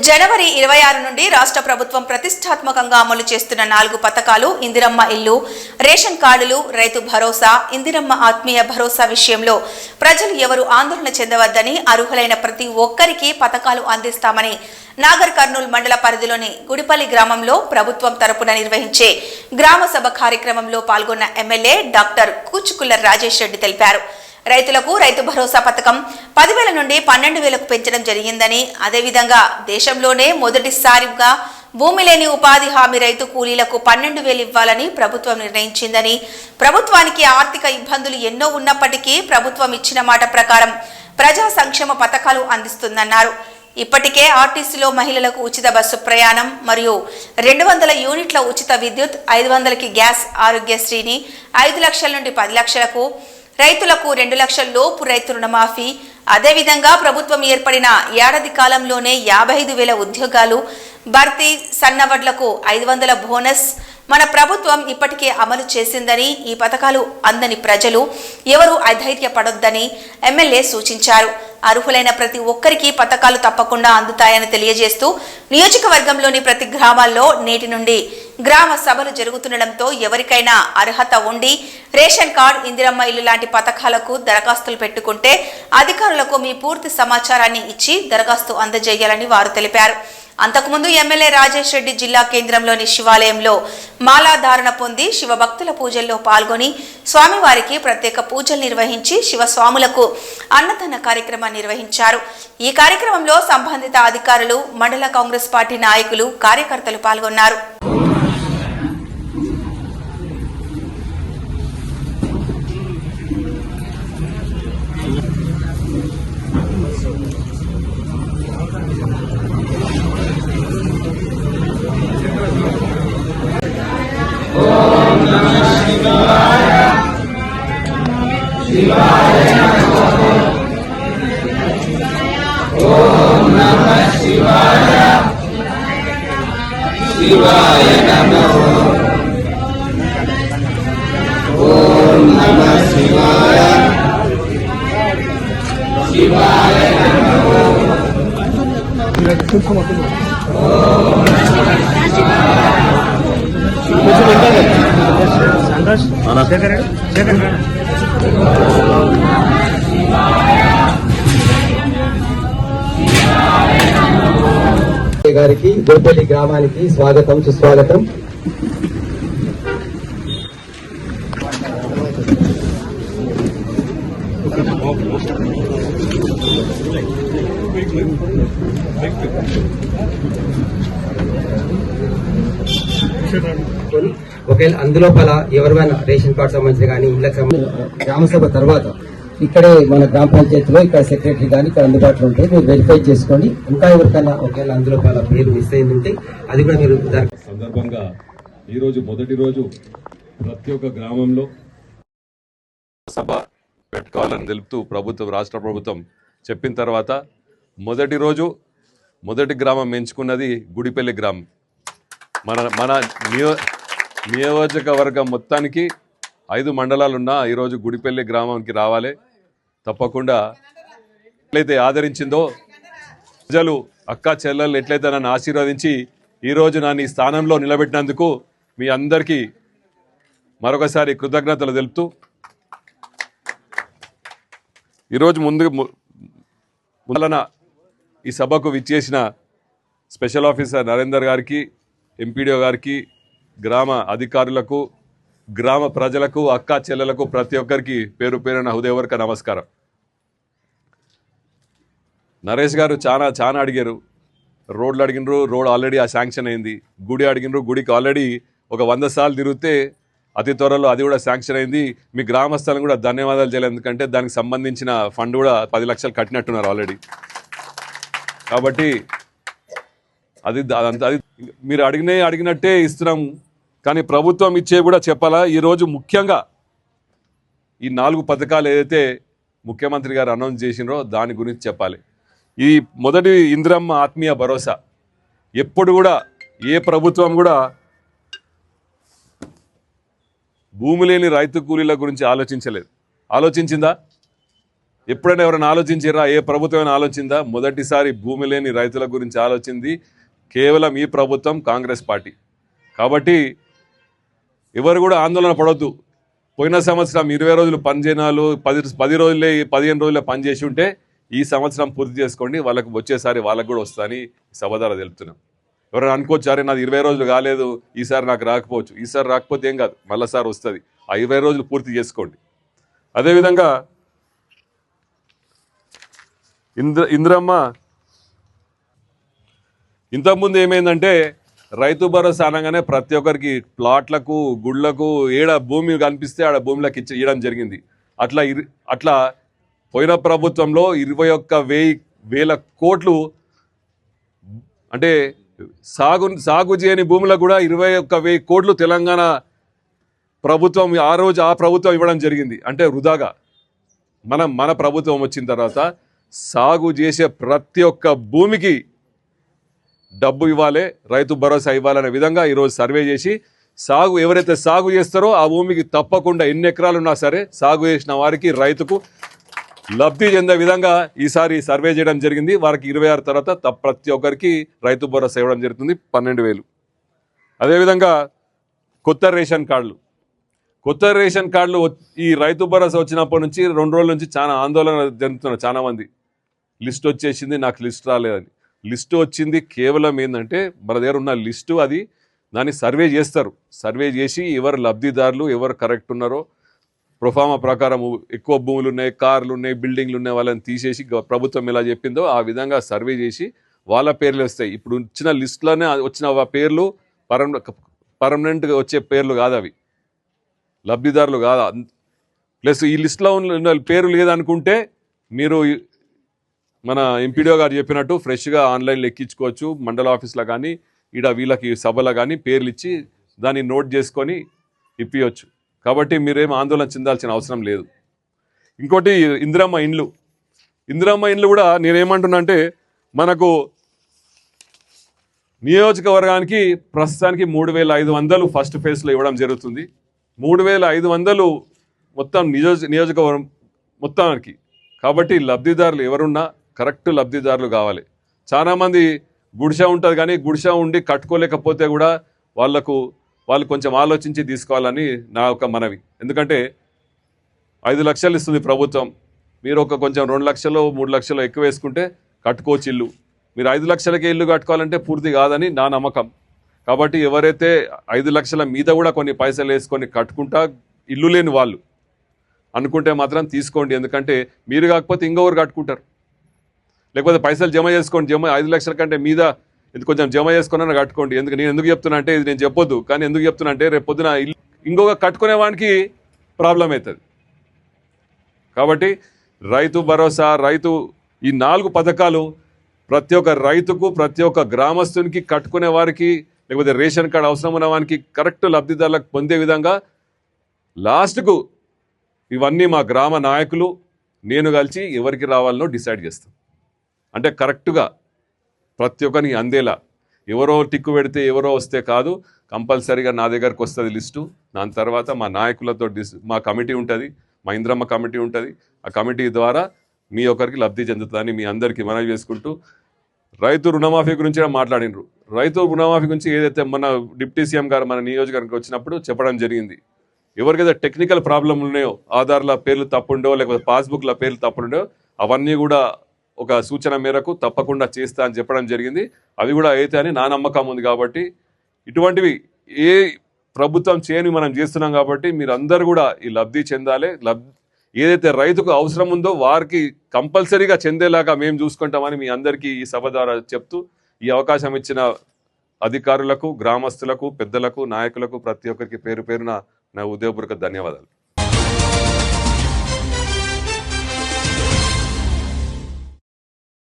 జనవరి ఇరవై ఆరు నుండి రాష్ట్ర ప్రభుత్వం ప్రతిష్టాత్మకంగా అమలు చేస్తున్న నాలుగు పథకాలు ఇందిరమ్మ ఇల్లు రేషన్ కార్డులు రైతు భరోసా ఇందిరమ్మ ఆత్మీయ భరోసా విషయంలో ప్రజలు ఎవరు ఆందోళన చెందవద్దని అర్హులైన ప్రతి ఒక్కరికి పథకాలు అందిస్తామని నాగర్ కర్నూలు మండల పరిధిలోని గుడిపల్లి గ్రామంలో ప్రభుత్వం తరపున నిర్వహించే గ్రామ సభ కార్యక్రమంలో పాల్గొన్న ఎమ్మెల్యే డాక్టర్ కూచుకుల్ల రాజేష్ రెడ్డి తెలిపారు. రైతులకు రైతు భరోసా పథకం పదివేల నుండి పన్నెండు వేలకు పెంచడం జరిగిందని అదేవిధంగా దేశంలోనే మొదటిసారిగా భూమి లేని ఉపాధి హామీ రైతు కూలీలకు పన్నెండు వేలు ఇవ్వాలని ప్రభుత్వం నిర్ణయించిందని ప్రభుత్వానికి ఆర్థిక ఇబ్బందులు ఎన్నో ఉన్నప్పటికీ ప్రభుత్వం ఇచ్చిన మాట ప్రకారం ప్రజా సంక్షేమ పథకాలు అందిస్తుందన్నారు. ఇప్పటికే ఆర్టీసీలో మహిళలకు ఉచిత బస్సు ప్రయాణం మరియు రెండు వందల యూనిట్ల ఉచిత విద్యుత్ ఐదు వందలకి గ్యాస్ ఆరోగ్యశ్రీని ఐదు లక్షల నుండి పది లక్షలకు రైతులకు రెండు లక్షల లోపు రైతు రుణమాఫీ. అదేవిధంగా ప్రభుత్వం ఏర్పడిన ఏడాది కాలంలోనే యాభై ఐదు వేల ఉద్యోగాలు. భర్తీ సన్నవడ్లకు ఐదు వందల బోనస్. మన ప్రభుత్వం ఇప్పటికే అమలు చేసిందని ఈ పథకాలు అందని ప్రజలు ఎవరు అధైర్యపడొద్దని ఎమ్మెల్యే సూచించారు. అర్హులైన ప్రతి ఒక్కరికి పథకాలు తప్పకుండా అందుతాయని తెలియజేస్తూ నియోజకవర్గంలోని ప్రతి గ్రామాల్లో నేటి నుండి గ్రామ సభలు జరుగుతుండటంతో ఎవరికైనా అర్హత ఉండి రేషన్ కార్డ్ ఇందిరమ్మ ఇల్లు లాంటి పథకాలకు దరఖాస్తులు పెట్టుకుంటే అధికారులకు మీ పూర్తి సమాచారాన్ని ఇచ్చి దరఖాస్తు అందజేయాలని వారు తెలిపారు. అంతకుముందు ఎమ్మెల్యే రాజేష్ రెడ్డి జిల్లా కేంద్రంలోని శివాలయంలో మాలాధారణ పొంది శివభక్తుల పూజల్లో పాల్గొని స్వామివారికి ప్రత్యేక పూజలు నిర్వహించి శివస్వాములకు అన్నదాన కార్యక్రమాన్ని నిర్వహించారు. ఈ కార్యక్రమంలో సంబంధిత అధికారులు మండల కాంగ్రెస్ పార్టీ నాయకులు కార్యకర్తలు పాల్గొన్నారు. శివాయ నమో ఓం నమ శివాయ శివాయ నమో సంఘర్ష్ చేకరండి గారికి గోపల్లి గ్రామానికి స్వాగతం సుస్వాగతం. ఒకవేళ అందులోపల ఎవరివైనా రేషన్ కార్డు సంబంధించిన కానీ ఇళ్ళకి సంబంధించిన గ్రామసభ తర్వాత ఇక్కడే మన గ్రామ పంచాయతీలో ఇక్కడ సెక్రటరీ కానీ ఇక్కడ అందుబాటులో ఉంటుంది మీరు వెరిఫై చేసుకోండి. ఇంకా ఎవరికైనా ఒకవేళ అందులో పేరు మిస్ అయింది ఉంటే అది కూడా మీరు సందర్భంగా ఈరోజు మొదటి రోజు ప్రతి ఒక్క గ్రామంలో సభ పెట్టుకోవాలని తెలుపుతూ ప్రభుత్వం రాష్ట్ర ప్రభుత్వం చెప్పిన తర్వాత మొదటి రోజు మొదటి గ్రామం ఎంచుకున్నది గుడిపల్లి గ్రామం. మన మన నియో నియోజకవర్గం మొత్తానికి ఐదు మండలాలున్నా ఈరోజు గుడిపల్లి గ్రామానికి రావాలి. తప్పకుండా ఎట్లయితే ఆదరించిందో ప్రజలు అక్క చెల్లెలు ఎట్లయితే నన్ను ఆశీర్వదించి ఈరోజు నన్ను ఈ స్థానంలో నిలబెట్టినందుకు మీ అందరికీ మరొకసారి కృతజ్ఞతలు తెలుపుతూ ఈరోజు ముందు ముందలన ఈ సభకు విచ్చేసిన స్పెషల్ ఆఫీసర్ నరేందర్ గారికి ఎంపీడీఓ గారికి గ్రామ అధికారులకు గ్రామ ప్రజలకు అక్క చెల్లెలకు ప్రతి ఒక్కరికి పేరు పేరున హృదయవర్క నమస్కారం. నరేష్ గారు చాలా చాలా అడిగారు. రోడ్లు అడిగినరు రోడ్ ఆల్రెడీ ఆ శాంక్షన్ అయింది. గుడి అడిగినరు గుడికి ఆల్రెడీ ఒక వంద సార్లు తిరిగితే అతి త్వరలో అది కూడా శాంక్షన్ అయింది. మీ గ్రామస్తులను కూడా ధన్యవాదాలు చేయలేదు ఎందుకంటే దానికి సంబంధించిన ఫండ్ కూడా పది లక్షలు కట్టినట్టున్నారు ఆల్రెడీ. కాబట్టి అది అది మీరు అడిగినే అడిగినట్టే ఇస్తున్నాం కానీ ప్రభుత్వం ఇచ్చే కూడా చెప్పాలా? ఈరోజు ముఖ్యంగా ఈ నాలుగు పథకాలు ఏదైతే ముఖ్యమంత్రి గారు అనౌన్స్ చేసినారో దాని గురించి చెప్పాలి. ఈ మొదటి ఇంద్రమ్మ ఆత్మీయ భరోసా. ఎప్పుడు కూడా ఏ ప్రభుత్వం కూడా భూమి లేని రైతు కూలీల గురించి ఆలోచించలేదు. ఆలోచించిందా? ఎప్పుడైనా ఎవరైనా ఆలోచించారా? ఏ ప్రభుత్వం ఆలోచిందా మొదటిసారి భూమి లేని రైతుల గురించి ఆలోచింది కేవలం ఈ ప్రభుత్వం కాంగ్రెస్ పార్టీ. కాబట్టి ఎవరు కూడా ఆందోళన పడొద్దు. పోయిన సంవత్సరం ఇరవై రోజులు పని చేయనాలు పది పది రోజులే పదిహేను రోజులే పని చేసి ఉంటే ఈ సంవత్సరం పూర్తి చేసుకోండి వాళ్ళకు వచ్చేసారి వాళ్ళకు కూడా వస్తుందని సభ తెలుపుతున్నాం. ఎవరైనా అనుకోవచ్చు అరే నాది ఇరవై రోజులు కాలేదు ఈసారి నాకు రాకపోవచ్చు. ఈసారి రాకపోతే ఏం కాదు మళ్ళీసారి వస్తుంది. ఆ ఇరవై రోజులు పూర్తి చేసుకోండి. అదేవిధంగా ఇంద్ర ఇంద్రమ్మ ఇంతకుముందు ఏమైందంటే రైతు భరోసా అనగానే ప్రతి ఒక్కరికి ప్లాట్లకు గుళ్ళకు ఏడ భూమి కనిపిస్తే ఆడ భూమిలోకి ఇచ్చి ఇవ్వడం జరిగింది. అట్లా ఇరు- అట్లా పోయిన ప్రభుత్వంలో ఇరవై ఒక్క వెయ్యి వేల కోట్లు అంటే సాగు సాగు చేయని భూములకు కూడా ఇరవై ఒక్క వెయ్యి కోట్లు తెలంగాణ ప్రభుత్వం ఆ రోజు ఆ ప్రభుత్వం ఇవ్వడం జరిగింది. అంటే వృధాగా. మనం మన ప్రభుత్వం వచ్చిన తర్వాత సాగు చేసే ప్రతి ఒక్క భూమికి డబ్బు ఇవ్వాలి రైతు భరోసా ఇవ్వాలనే విధంగా ఈరోజు సర్వే చేసి సాగు ఎవరైతే సాగు చేస్తారో ఆ భూమికి తప్పకుండా ఎన్ని ఎకరాలు ఉన్నా సరే సాగు చేసిన వారికి రైతుకు లబ్ధి చెందే విధంగా ఈసారి సర్వే చేయడం జరిగింది. వారికి ఇరవై ఆరు తర్వాత ప్రతి ఒక్కరికి రైతు భరోసా ఇవ్వడం జరుగుతుంది. పన్నెండు వేలు. అదేవిధంగా కొత్త రేషన్ కార్డులు. కొత్త రేషన్ కార్డులు ఈ రైతు భరోసా వచ్చినప్పటి నుంచి రెండు రోజుల నుంచి చాలా ఆందోళన జరుగుతున్నారు చాలామంది. లిస్ట్ వచ్చేసింది నాకు లిస్ట్ రాలేదని. లిస్ట్ వచ్చింది కేవలం ఏంటంటే మన దగ్గర ఉన్న లిస్టు అది దాన్ని సర్వే చేస్తారు. సర్వే చేసి ఎవరు లబ్ధిదారులు ఎవరు కరెక్ట్ ఉన్నారో ప్రొఫామా ప్రకారం ఎక్కువ భూములు ఉన్నాయి కార్లు ఉన్నాయి బిల్డింగ్లు ఉన్నాయి వాళ్ళని తీసేసి ప్రభుత్వం ఎలా చెప్పిందో ఆ విధంగా సర్వే చేసి వాళ్ళ పేర్లు వస్తాయి. ఇప్పుడు వచ్చిన లిస్టులోనే వచ్చిన ఆ పేర్లు పర్మ పర్మనెంట్గా వచ్చే పేర్లు కాదు అవి. లబ్ధిదారులు కాదు? ప్లస్ ఈ లిస్టులో ఉన్న పేరు లేదనుకుంటే మీరు మన ఎంపీడీఓ గారు చెప్పినట్టు ఫ్రెష్గా ఆన్లైన్లో ఎక్కించుకోవచ్చు మండల ఆఫీస్లో కానీ ఈడ వీళ్ళకి సభలో కానీ పేర్లు ఇచ్చి దాన్ని నోట్ చేసుకొని ఇప్పియొచ్చు. కాబట్టి మీరేం ఆందోళన చెందాల్సిన అవసరం లేదు. ఇంకోటి ఇందిరమ్మ ఇండ్లు. ఇందిరమ్మ ఇండ్లు కూడా నేనేమంటున్నా అంటే మనకు నియోజకవర్గానికి ప్రస్తుతానికి మూడు వేల ఐదు వందలు ఫస్ట్ ఫేజ్లో ఇవ్వడం జరుగుతుంది. మూడు వేల ఐదు వందలు మొత్తం నియోజ నియోజకవర్గం మొత్తానికి. కాబట్టి లబ్ధిదారులు ఎవరున్నా కరెక్ట్ లబ్ధిదారులు కావాలి. చాలామంది గుడిసె ఉంటుంది కానీ గుడిసె ఉండి కట్టుకోలేకపోతే కూడా వాళ్ళకు వాళ్ళు కొంచెం ఆలోచించి తీసుకోవాలని నా యొక్క మనవి. ఎందుకంటే ఐదు లక్షలు ఇస్తుంది ప్రభుత్వం. మీరు ఒక కొంచెం రెండు లక్షలు మూడు లక్షలు ఎక్కువ వేసుకుంటే కట్టుకోవచ్చు ఇల్లు. మీరు ఐదు లక్షలకే ఇల్లు కట్టుకోవాలంటే పూర్తి కాదని నా నమ్మకం. కాబట్టి ఎవరైతే ఐదు లక్షల మీద కూడా కొన్ని పైసలు వేసుకొని కట్టుకుంటా ఇల్లు లేని వాళ్ళు అనుకుంటే మాత్రం తీసుకోండి. ఎందుకంటే మీరు కాకపోతే ఇంకొకరు కట్టుకుంటారు. లేకపోతే పైసలు జమ చేసుకోండి జమ ఐదు లక్షల కంటే మీద ఇది కొంచెం జమ చేసుకున్నాను కట్టుకోండి. ఎందుకు నేను ఎందుకు చెప్తున్నా అంటే ఇది నేను చెప్పొద్దు కానీ ఎందుకు చెప్తున్నా అంటే రేపు పొద్దున ఇల్లు ఇంకొక కట్టుకునే వానికి ప్రాబ్లం అవుతుంది. కాబట్టి రైతు భరోసా రైతు ఈ నాలుగు పథకాలు ప్రతి ఒక్క రైతుకు ప్రతి ఒక్క గ్రామస్తునికి కట్టుకునే వారికి లేకపోతే రేషన్ కార్డు అవసరం ఉన్న వానికి కరెక్ట్ లబ్ధిదారులకు పొందే విధంగా లాస్ట్కు ఇవన్నీ మా గ్రామ నాయకులు నేను కలిసి ఎవరికి రావాలనో డిసైడ్ చేస్తాం. అంటే కరెక్ట్గా ప్రతి ఒక్కరికి అందేలా. ఎవరో టిక్కు పెడితే ఎవరో వస్తే కాదు కంపల్సరీగా నా దగ్గరకు వస్తుంది లిస్టు. దాని తర్వాత మా నాయకులతో డిస్ మా కమిటీ ఉంటుంది మా ఇంద్రమ్మ కమిటీ ఉంటుంది. ఆ కమిటీ ద్వారా మీ ఒకరికి లబ్ధి చెందుతుందని మీ అందరికీ మనవి చేసుకుంటూ రైతు రుణమాఫీ గురించి మాట్లాడినరు. రైతు రుణమాఫీ గురించి ఏదైతే మన డిప్యూటీ సీఎం గారు మన నియోజకవర్గానికి వచ్చినప్పుడు చెప్పడం జరిగింది. ఎవరికైతే టెక్నికల్ ప్రాబ్లం ఉన్నాయో ఆధార్ల పేర్లు తప్పుండో లేకపోతే పాస్బుక్ల పేర్లు తప్పుండో అవన్నీ కూడా ఒక సూచన మేరకు తప్పకుండా చేస్తా అని చెప్పడం జరిగింది. అవి కూడా అయితే అని నా నమ్మకం ఉంది కాబట్టి ఇటువంటివి ఏ ప్రభుత్వం చేయని మనం చేస్తున్నాం కాబట్టి మీరు కూడా ఈ లబ్ధి చెందాలి. లబ్ ఏదైతే రైతుకు అవసరం ఉందో వారికి కంపల్సరీగా చెందేలాగా మేము చూసుకుంటామని మీ అందరికీ ఈ సభ ద్వారా చెప్తూ ఈ అవకాశం ఇచ్చిన అధికారులకు గ్రామస్తులకు పెద్దలకు నాయకులకు ప్రతి ఒక్కరికి పేరు పేరున నా ఉదయపూర్వక ధన్యవాదాలు.